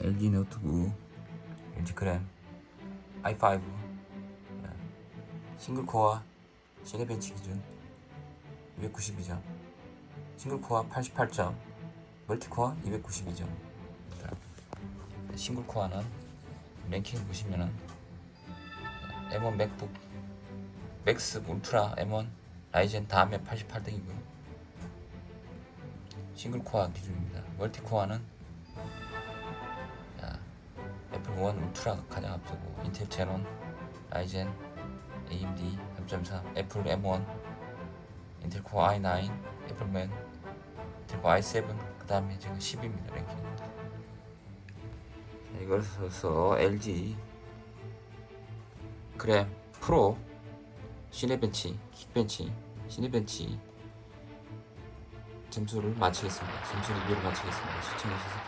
LG 노트북 LG 그램 i5 네. 싱글 코어 시네벤치 기준 292점 싱글 코어 88점 멀티 코어 292점. 싱글 코어는 랭킹 보시면은 M1 맥북 맥스 울트라 M1 라이젠 다음에 88등이고요. 싱글 코어 기준입니다. 멀티 코어는 1 울트라 가장 앞서고 인텔 제논 라이젠 AMD 3.3 애플 M1 인텔 코어 i9 애플맨 인텔 코어 i7 그 다음에 지금 10입니다 랭킹. 자, 이걸 써서 LG 그램 프로 시네벤치 킥벤치 시네벤치 점수를 마치겠습니다. 점수를 2로 마치겠습니다. 시청해주셔서